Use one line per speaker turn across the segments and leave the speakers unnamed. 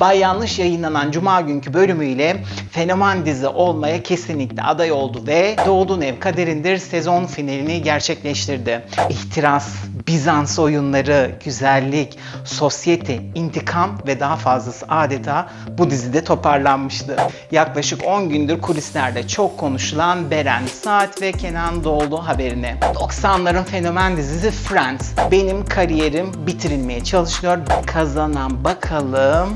Bay Yanlış yayınlanan Cuma günkü bölümüyle fenomen dizi olmaya kesinlikle aday oldu ve Doğduğun Ev Kaderindir sezon finalini gerçekleştirdi. İhtiras, Bizans oyunları, güzellik, sosyete, intikam ve daha fazlası adeta bu dizide toparlanmıştı. Yaklaşık 10 gündür kulislerde çok konuşulan Beren Saat ve Kenan Doğulu haberine. 90'ların fenomen dizisi Friends. Benim kariyerim bitirilmeye çalışıyor. Kazanan bakalım.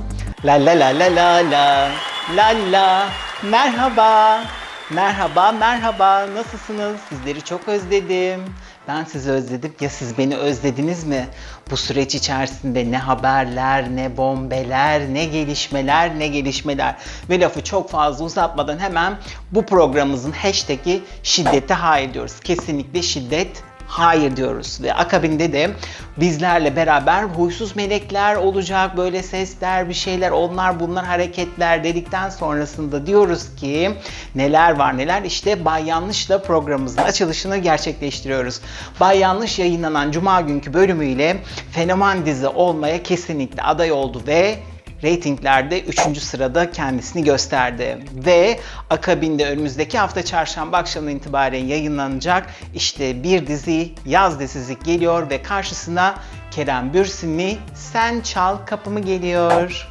La la la la la la. La la. Merhaba. Merhaba, merhaba. Nasılsınız? Sizleri çok özledim. Ben sizi özledim. Ya siz beni özlediniz mi? Bu süreç içerisinde ne haberler, ne bombeler, ne gelişmeler, ne gelişmeler. Ve lafı çok fazla uzatmadan hemen bu programımızın hashtag'i şiddete hayır diyoruz. Kesinlikle şiddet hayır diyoruz ve akabinde de bizlerle beraber huysuz melekler olacak böyle sesler bir şeyler onlar bunlar hareketler dedikten sonrasında diyoruz ki neler var neler işte Bay Yanlış'la programımızın açılışını gerçekleştiriyoruz. Bay Yanlış yayınlanan cuma günkü bölümüyle fenomen dizi olmaya kesinlikle aday oldu ve reytinglerde 3. sırada kendisini gösterdi. Ve akabinde önümüzdeki hafta çarşamba akşamından itibaren yayınlanacak işte bir dizi yaz dizisi geliyor ve karşısına Kerem Bürsinli Sen Çal Kapımı geliyor.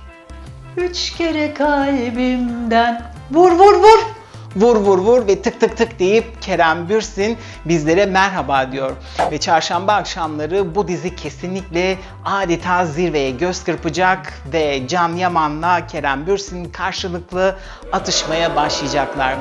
Üç kere kalbimden vur vur vur.
Vur vur vur ve tık tık tık deyip Kerem Bürsin bizlere merhaba diyor. Ve çarşamba akşamları bu dizi kesinlikle adeta zirveye göz kırpacak ve Can Yaman'la Kerem Bürsin karşılıklı atışmaya başlayacaklar.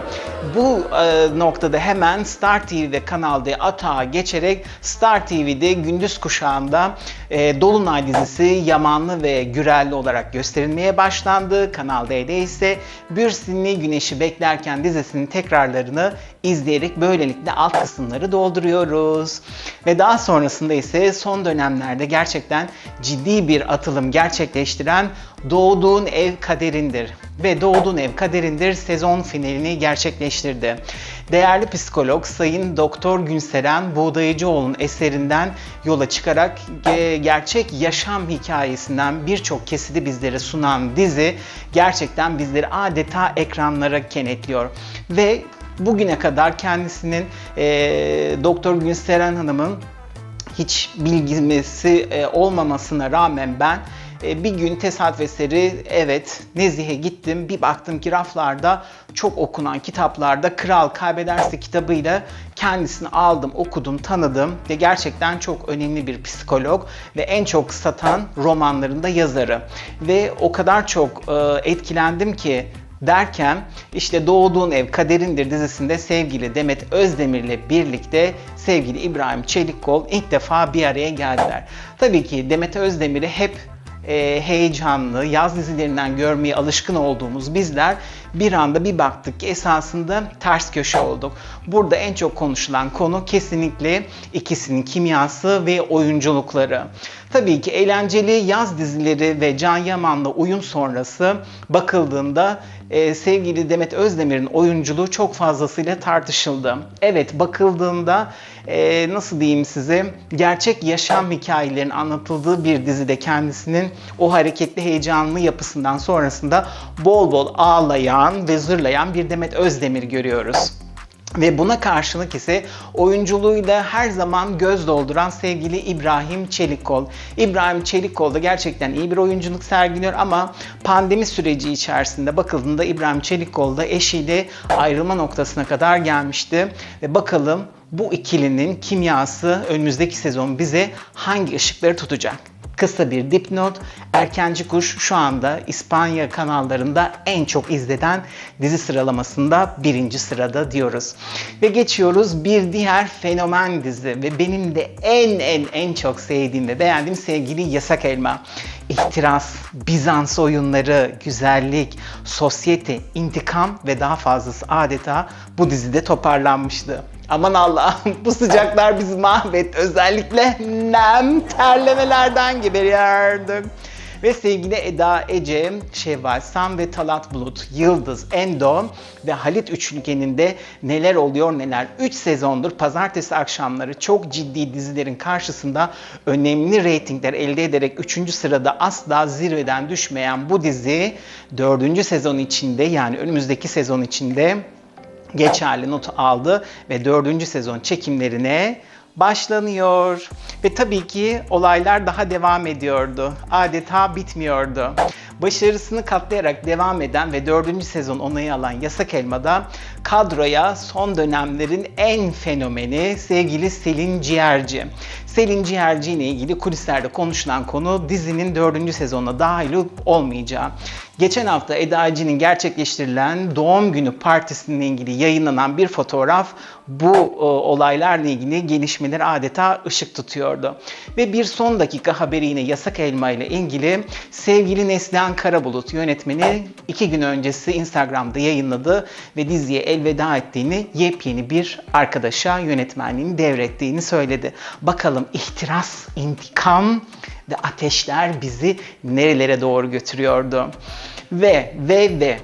Bu e, noktada hemen Star TV'de Kanal D atağa geçerek Star TV'de gündüz kuşağında e, Dolunay dizisi Yamanlı ve Gürelli olarak gösterilmeye başlandı. Kanal D'de ise Bürsinli Güneşi Beklerken dizisinin tekrarlarını izleyerek böylelikle alt kısımları dolduruyoruz. Ve daha sonrasında ise son dönemlerde gerçekten ciddi bir atılım gerçekleştiren Doğduğun Ev Kaderindir ve Doğduğun Ev Kaderindir sezon finalini gerçekleştirdi. Değerli psikolog Sayın Doktor Günseren Buğdayıcıoğlu'nun eserinden yola çıkarak ge- gerçek yaşam hikayesinden birçok kesidi bizlere sunan dizi gerçekten bizleri adeta ekranlara kenetliyor. Ve bugüne kadar kendisinin eee, Doktor Günseren Hanım'ın hiç bilgisi e, olmamasına rağmen ben e, bir gün tesadüf eseri evet Nezih'e gittim. Bir baktım ki raflarda çok okunan kitaplarda Kral Kaybederse kitabıyla kendisini aldım, okudum, tanıdım ve gerçekten çok önemli bir psikolog ve en çok satan romanlarında yazarı. Ve o kadar çok e, etkilendim ki derken işte Doğduğun Ev Kaderindir dizisinde sevgili Demet Özdemir'le birlikte sevgili İbrahim Çelikkol ilk defa bir araya geldiler. Tabii ki Demet Özdemir'i hep e, heyecanlı, yaz dizilerinden görmeye alışkın olduğumuz bizler bir anda bir baktık ki esasında ters köşe olduk. Burada en çok konuşulan konu kesinlikle ikisinin kimyası ve oyunculukları. Tabii ki eğlenceli yaz dizileri ve Can Yaman'la uyum sonrası bakıldığında e, sevgili Demet Özdemir'in oyunculuğu çok fazlasıyla tartışıldı. Evet bakıldığında e, nasıl diyeyim size gerçek yaşam hikayelerinin anlatıldığı bir dizide kendisinin o hareketli heyecanlı yapısından sonrasında bol bol ağlayan ve zırlayan bir Demet Özdemir görüyoruz. Ve buna karşılık ise oyunculuğuyla her zaman göz dolduran sevgili İbrahim Çelikkol. İbrahim Çelikkol da gerçekten iyi bir oyunculuk sergiliyor ama pandemi süreci içerisinde bakıldığında İbrahim Çelikkol da eşiyle ayrılma noktasına kadar gelmişti. Ve bakalım bu ikilinin kimyası önümüzdeki sezon bize hangi ışıkları tutacak? Kısa bir dipnot. Erkenci Kuş şu anda İspanya kanallarında en çok izlenen dizi sıralamasında birinci sırada diyoruz. Ve geçiyoruz bir diğer fenomen dizi ve benim de en en en çok sevdiğim ve beğendiğim sevgili Yasak Elma. İhtiras, Bizans oyunları, güzellik, sosyete, intikam ve daha fazlası adeta bu dizide toparlanmıştı. Aman Allah'ım bu sıcaklar bizi mahvetti. Özellikle nem terlemelerden geberiyorduk. Ve sevgili Eda Ece, Şevval Sam ve Talat Bulut, Yıldız, Endo ve Halit üçgeninde neler oluyor neler. 3 sezondur pazartesi akşamları çok ciddi dizilerin karşısında önemli reytingler elde ederek 3. sırada asla zirveden düşmeyen bu dizi 4. sezon içinde yani önümüzdeki sezon içinde geçerli not aldı ve 4. sezon çekimlerine başlanıyor. Ve tabii ki olaylar daha devam ediyordu. Adeta bitmiyordu. Başarısını katlayarak devam eden ve 4. sezon onayı alan Yasak Elma'da kadroya son dönemlerin en fenomeni sevgili Selin Ciğerci. Selin Ciğerci ile ilgili kulislerde konuşulan konu dizinin 4. sezonuna dahil olmayacağı. Geçen hafta Eda Ece'nin gerçekleştirilen doğum günü partisine ilgili yayınlanan bir fotoğraf bu e, olaylarla ilgili gelişmeleri adeta ışık tutuyordu. Ve bir son dakika haberi yine Yasak Elma ile ilgili sevgili Neslihan Karabulut yönetmeni iki gün öncesi Instagram'da yayınladı ve diziye elveda ettiğini yepyeni bir arkadaşa yönetmenliğini devrettiğini söyledi. Bakalım ihtiras, intikam ve ateşler bizi nerelere doğru götürüyordu. Ve ve ve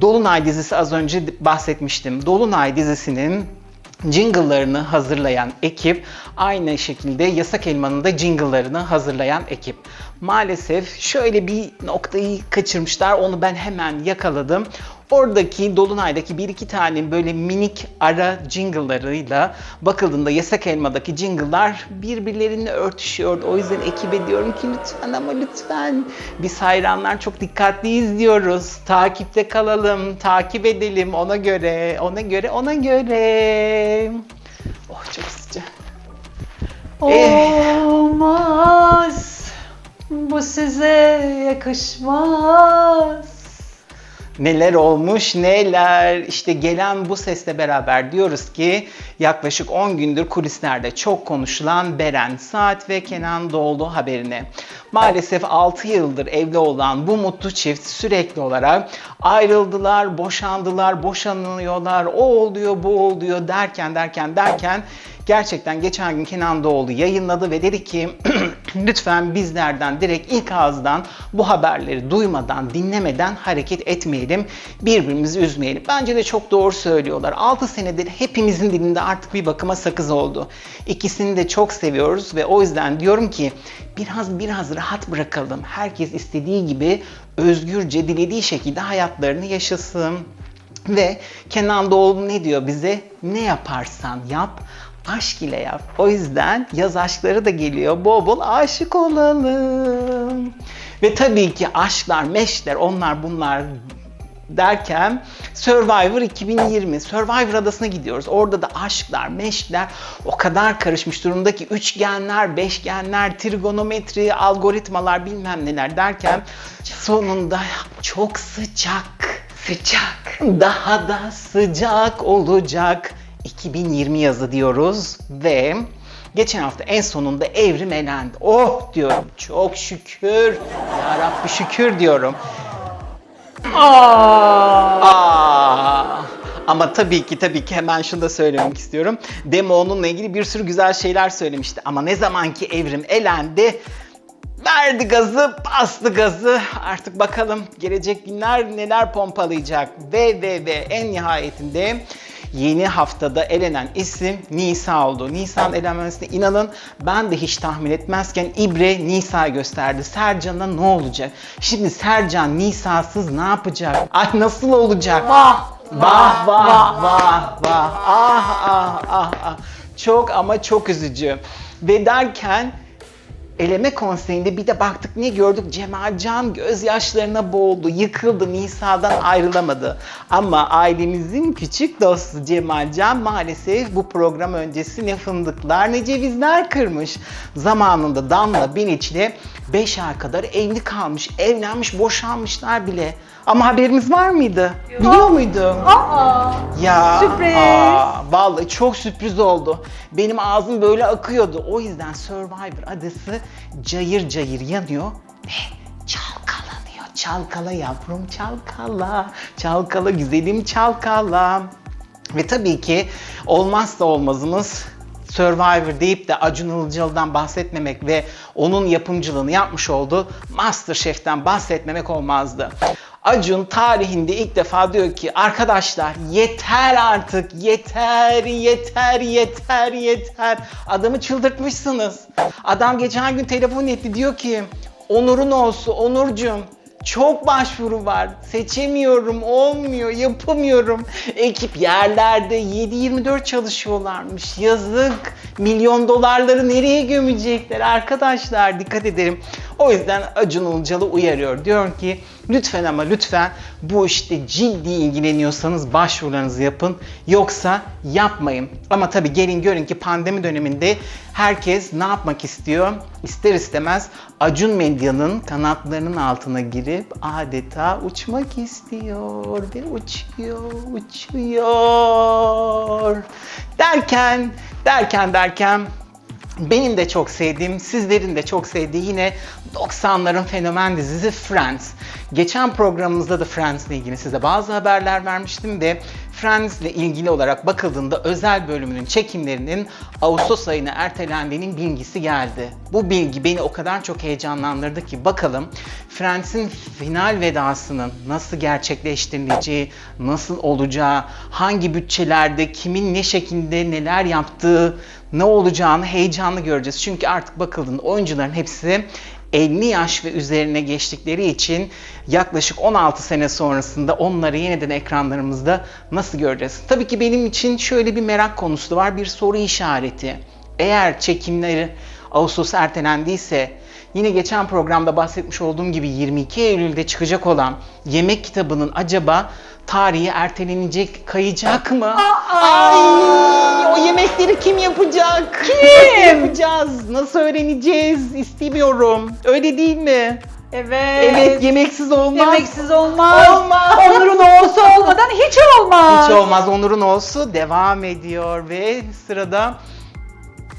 Dolunay dizisi az önce bahsetmiştim. Dolunay dizisinin jingle'larını hazırlayan ekip aynı şekilde Yasak Elma'nın da jingle'larını hazırlayan ekip. Maalesef şöyle bir noktayı kaçırmışlar. Onu ben hemen yakaladım. Oradaki Dolunay'daki bir iki tane böyle minik ara jingle'larıyla bakıldığında Yasak Elma'daki jingle'lar birbirleriyle örtüşüyor. O yüzden ekibe diyorum ki lütfen ama lütfen biz hayranlar çok dikkatli izliyoruz. Takipte kalalım, takip edelim ona göre, ona göre, ona göre. Oh çok sıcak.
Olmaz. Bu size yakışmaz.
Neler olmuş neler. İşte gelen bu sesle beraber diyoruz ki yaklaşık 10 gündür kulislerde çok konuşulan Beren Saat ve Kenan Doğulu haberine. Maalesef 6 yıldır evli olan bu mutlu çift sürekli olarak ayrıldılar, boşandılar, boşanıyorlar, o oluyor, bu oluyor derken derken derken gerçekten geçen gün Kenan Doğulu yayınladı ve dedi ki lütfen bizlerden direkt ilk ağızdan bu haberleri duymadan, dinlemeden hareket etmeyelim, birbirimizi üzmeyelim. Bence de çok doğru söylüyorlar. 6 senedir hepimizin dilinde artık bir bakıma sakız oldu. İkisini de çok seviyoruz ve o yüzden diyorum ki biraz biraz rahat bırakalım. Herkes istediği gibi özgürce dilediği şekilde hayatlarını yaşasın. Ve Kenan Doğulu ne diyor bize? Ne yaparsan yap, aşk ile yap. O yüzden yaz aşkları da geliyor. Bol bol aşık olalım. Ve tabii ki aşklar, meşler, onlar bunlar derken Survivor 2020 Survivor adasına gidiyoruz. Orada da aşklar, meşkler o kadar karışmış durumda ki üçgenler, beşgenler, trigonometri, algoritmalar bilmem neler derken sonunda çok sıcak. Sıcak. Daha da sıcak olacak. 2020 yazı diyoruz ve geçen hafta en sonunda evrim elendi. Oh diyorum. Çok şükür. Ya Rabbi şükür diyorum. Aa! Ama tabii ki tabii ki hemen şunu da söylemek istiyorum. Demo onunla ilgili bir sürü güzel şeyler söylemişti. Ama ne zamanki evrim elendi verdi gazı, bastı gazı. Artık bakalım gelecek günler neler pompalayacak. Ve ve ve en nihayetinde yeni haftada elenen isim Nisa oldu. Nisa'nın elenmesine inanın ben de hiç tahmin etmezken İbre Nisa gösterdi. Sercan'a ne olacak? Şimdi Sercan Nisa'sız ne yapacak? Ay nasıl olacak?
Vah.
Vah vah vah vah. Ah ah ah ah. Çok ama çok üzücü. Ve derken eleme konseyinde bir de baktık ne gördük? Cemalcan gözyaşlarına boğuldu, yıkıldı, Nisa'dan ayrılamadı. Ama ailemizin küçük dostu Cemalcan maalesef bu program öncesi ne fındıklar ne cevizler kırmış. Zamanında Damla Biliç'le 5 ay kadar evli kalmış, evlenmiş, boşanmışlar bile. Ama haberimiz var mıydı? Biliyor muydun?
Aa.
Ya
Sürpriz.
aa, vallahi çok sürpriz oldu. Benim ağzım böyle akıyordu. O yüzden Survivor adası cayır cayır yanıyor ve çalkalanıyor. Çalkala yavrum çalkala. Çalkala güzelim çalkala. Ve tabii ki olmazsa olmazımız Survivor deyip de Acun Ilıcalı'dan bahsetmemek ve onun yapımcılığını yapmış olduğu Masterchef'ten bahsetmemek olmazdı. Acun tarihinde ilk defa diyor ki arkadaşlar yeter artık yeter yeter yeter yeter adamı çıldırtmışsınız. Adam geçen gün telefon etti diyor ki Onur'un olsun Onurcuğum çok başvuru var. Seçemiyorum, olmuyor, yapamıyorum. Ekip yerlerde 7-24 çalışıyorlarmış. Yazık. Milyon dolarları nereye gömecekler arkadaşlar? Dikkat edelim. O yüzden Acun Ilıcalı uyarıyor. Diyor ki lütfen ama lütfen bu işte ciddi ilgileniyorsanız başvurularınızı yapın. Yoksa yapmayın. Ama tabii gelin görün ki pandemi döneminde herkes ne yapmak istiyor? İster istemez Acun Medya'nın kanatlarının altına girip adeta uçmak istiyor ve uçuyor, uçuyor. Derken, derken derken benim de çok sevdiğim, sizlerin de çok sevdiği yine 90'ların fenomen dizisi Friends. Geçen programımızda da Friends ile ilgili size bazı haberler vermiştim ve Friends ile ilgili olarak bakıldığında özel bölümünün çekimlerinin Ağustos ayına ertelendiğinin bilgisi geldi. Bu bilgi beni o kadar çok heyecanlandırdı ki bakalım Friends'in final vedasının nasıl gerçekleştirileceği, nasıl olacağı, hangi bütçelerde, kimin ne şekilde neler yaptığı, ne olacağını heyecanlı göreceğiz. Çünkü artık bakıldığında oyuncuların hepsi 50 yaş ve üzerine geçtikleri için yaklaşık 16 sene sonrasında onları yeniden ekranlarımızda nasıl göreceğiz? Tabii ki benim için şöyle bir merak konusu var, bir soru işareti. Eğer çekimleri Ağustos ertelendiyse Yine geçen programda bahsetmiş olduğum gibi 22 Eylül'de çıkacak olan yemek kitabının acaba tarihi ertelenecek, kayacak mı? Ay, o yemekleri kim yapacak? Kim? Nasıl yapacağız? Nasıl öğreneceğiz? İstemiyorum. Öyle değil mi?
Evet.
Evet, yemeksiz olmaz.
Yemeksiz olmaz.
Olmaz.
Onur'un olsa olmadan hiç olmaz.
Hiç olmaz. Onur'un olsu devam ediyor ve sırada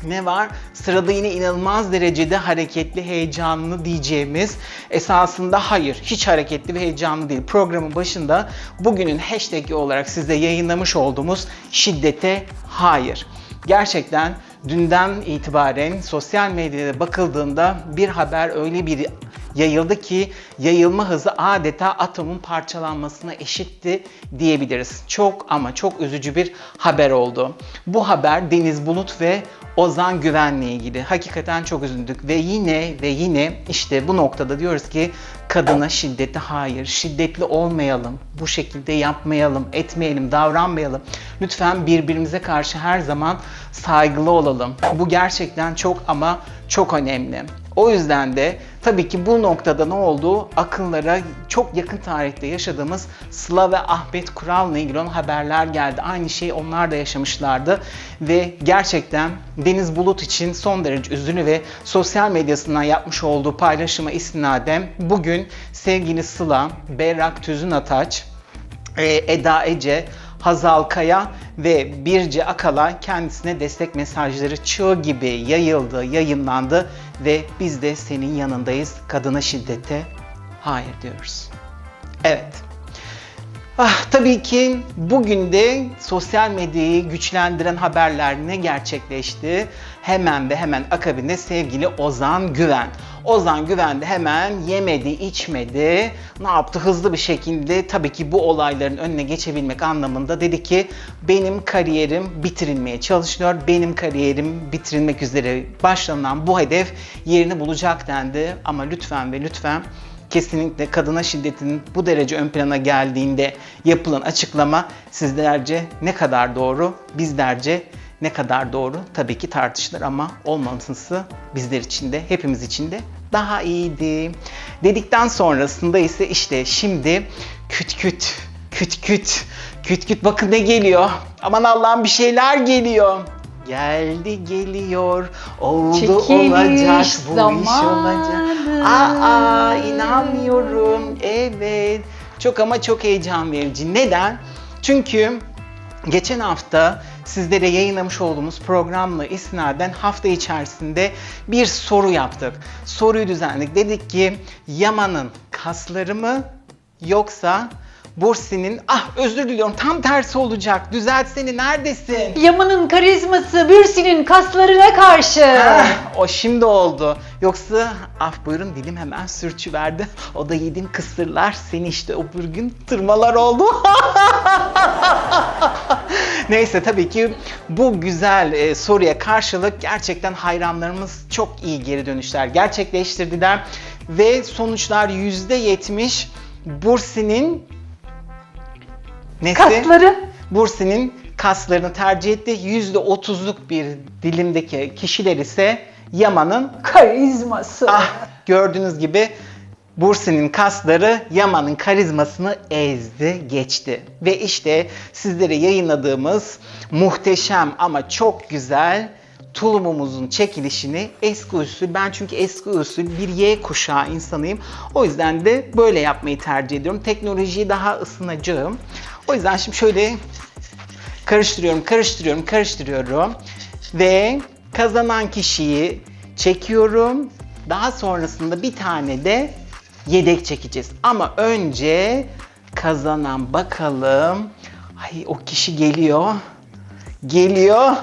ne var? Sırada yine inanılmaz derecede hareketli, heyecanlı diyeceğimiz esasında hayır, hiç hareketli ve heyecanlı değil. Programın başında bugünün hashtag'i olarak size yayınlamış olduğumuz şiddete hayır. Gerçekten dünden itibaren sosyal medyada bakıldığında bir haber öyle bir yayıldı ki yayılma hızı adeta atomun parçalanmasına eşitti diyebiliriz. Çok ama çok üzücü bir haber oldu. Bu haber Deniz Bulut ve Ozan Güven'le ilgili. Hakikaten çok üzüldük ve yine ve yine işte bu noktada diyoruz ki kadına şiddete hayır, şiddetli olmayalım, bu şekilde yapmayalım, etmeyelim, davranmayalım. Lütfen birbirimize karşı her zaman saygılı olalım. Bu gerçekten çok ama çok önemli. O yüzden de tabii ki bu noktada ne oldu? Akıllara çok yakın tarihte yaşadığımız Sıla ve Ahmet Kural'la ilgili olan haberler geldi. Aynı şeyi onlar da yaşamışlardı ve gerçekten Deniz Bulut için son derece üzünlü ve sosyal medyasından yapmış olduğu paylaşıma istinaden bugün sevgili Sıla, Berrak Tüzün Ataç, e, Eda Ece, Hazal Kaya ve Birce Akalay kendisine destek mesajları çığ gibi yayıldı, yayınlandı ve biz de senin yanındayız. Kadına şiddete hayır diyoruz. Evet. Ah, tabii ki bugün de sosyal medyayı güçlendiren haberler ne gerçekleşti? Hemen ve hemen akabinde sevgili Ozan Güven. Ozan Güven de hemen yemedi, içmedi. Ne yaptı? Hızlı bir şekilde tabii ki bu olayların önüne geçebilmek anlamında dedi ki benim kariyerim bitirilmeye çalışılıyor. Benim kariyerim bitirilmek üzere başlanan bu hedef yerini bulacak dendi. Ama lütfen ve lütfen kesinlikle kadına şiddetin bu derece ön plana geldiğinde yapılan açıklama sizlerce ne kadar doğru, bizlerce ne kadar doğru tabii ki tartışılır ama olmaması bizler için de hepimiz için de daha iyiydi. Dedikten sonrasında ise işte şimdi küt küt küt küt küt küt bakın ne geliyor. Aman Allah'ım bir şeyler geliyor. Geldi geliyor, oldu
Çekiliş
olacak, bu iş
zamanı.
olacak. Aa inanmıyorum. Evet. Çok ama çok heyecan verici. Neden? Çünkü geçen hafta sizlere yayınlamış olduğumuz programla isnaden hafta içerisinde bir soru yaptık. Soruyu düzenledik. Dedik ki Yaman'ın kasları mı yoksa Bursi'nin ah özür diliyorum tam tersi olacak. Düzeltsene neredesin?
Yaman'ın karizması Bürsin'in kaslarına karşı.
Ah, o şimdi oldu. Yoksa af buyurun dilim hemen sürçüverdi. O da yediğim kısırlar seni işte o bir gün tırmalar oldu. Neyse tabii ki bu güzel e, soruya karşılık gerçekten hayranlarımız çok iyi geri dönüşler gerçekleştirdiler ve sonuçlar %70 Bursi'nin nesi?
Kasları.
Bursi'nin kaslarını tercih etti. %30'luk bir dilimdeki kişiler ise Yaman'ın
Karizması.
ah gördüğünüz gibi Bursi'nin kasları Yaman'ın karizmasını ezdi, geçti. Ve işte sizlere yayınladığımız muhteşem ama çok güzel tulumumuzun çekilişini eski usul, ben çünkü eski usul bir Y kuşağı insanıyım. O yüzden de böyle yapmayı tercih ediyorum. Teknolojiyi daha ısınacağım. O yüzden şimdi şöyle karıştırıyorum, karıştırıyorum, karıştırıyorum ve kazanan kişiyi çekiyorum. Daha sonrasında bir tane de yedek çekeceğiz. Ama önce kazanan bakalım. Ay o kişi geliyor. Geliyor.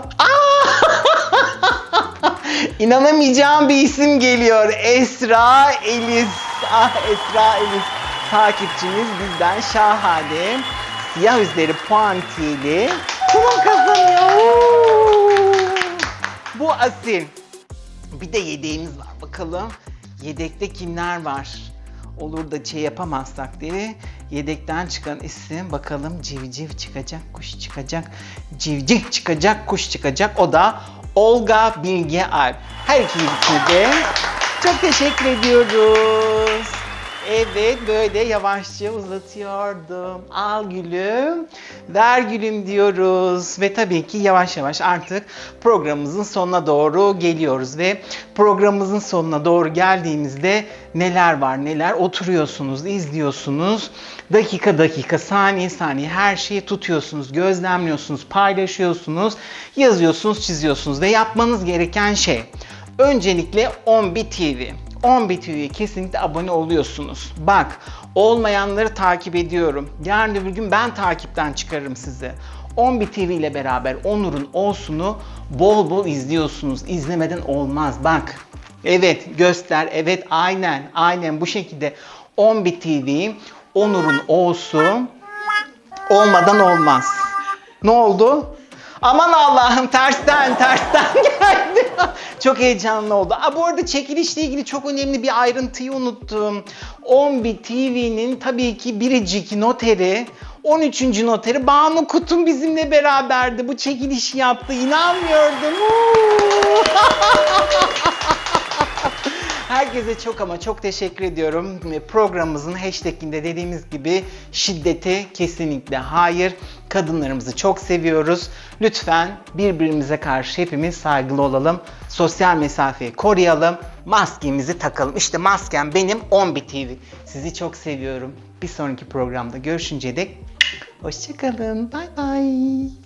İnanamayacağım bir isim geliyor. Esra Elis. Ah Esra Elis. Takipçimiz bizden şahane. Siyah üzeri puantiyeli. Kulon kazanıyor. Bu asil. Bir de yedeğimiz var bakalım. Yedekte kimler var? Olur da şey yapamazsak diye yedekten çıkan isim bakalım civciv çıkacak, kuş çıkacak, civciv çıkacak, kuş çıkacak. O da Olga Bilge Alp. Her ikisine de çok teşekkür ediyoruz. Evet böyle yavaşça uzatıyordum. Al gülüm, ver gülüm diyoruz. Ve tabii ki yavaş yavaş artık programımızın sonuna doğru geliyoruz. Ve programımızın sonuna doğru geldiğimizde neler var neler oturuyorsunuz, izliyorsunuz. Dakika dakika, saniye saniye her şeyi tutuyorsunuz, gözlemliyorsunuz, paylaşıyorsunuz, yazıyorsunuz, çiziyorsunuz. Ve yapmanız gereken şey öncelikle 11 TV. 11 TV'ye kesinlikle abone oluyorsunuz. Bak olmayanları takip ediyorum. Yarın öbür gün ben takipten çıkarırım sizi. 11 TV ile beraber Onur'un Olsun'u bol bol izliyorsunuz. İzlemeden olmaz. Bak. Evet göster. Evet aynen. Aynen bu şekilde 11 TV Onur'un Olsun olmadan olmaz. Ne oldu? Aman Allah'ım tersten tersten geldi. çok heyecanlı oldu. Aa, bu arada çekilişle ilgili çok önemli bir ayrıntıyı unuttum. 11 TV'nin tabii ki biricik noteri 13. noteri Banu Kutun bizimle beraberdi. Bu çekilişi yaptı. İnanmıyordum. Herkese çok ama çok teşekkür ediyorum. Programımızın hashtaginde dediğimiz gibi şiddete kesinlikle hayır. Kadınlarımızı çok seviyoruz. Lütfen birbirimize karşı hepimiz saygılı olalım. Sosyal mesafeyi koruyalım. Maskemizi takalım. İşte maskem benim 11 TV. Sizi çok seviyorum. Bir sonraki programda görüşünceye dek hoşçakalın. Bay bay.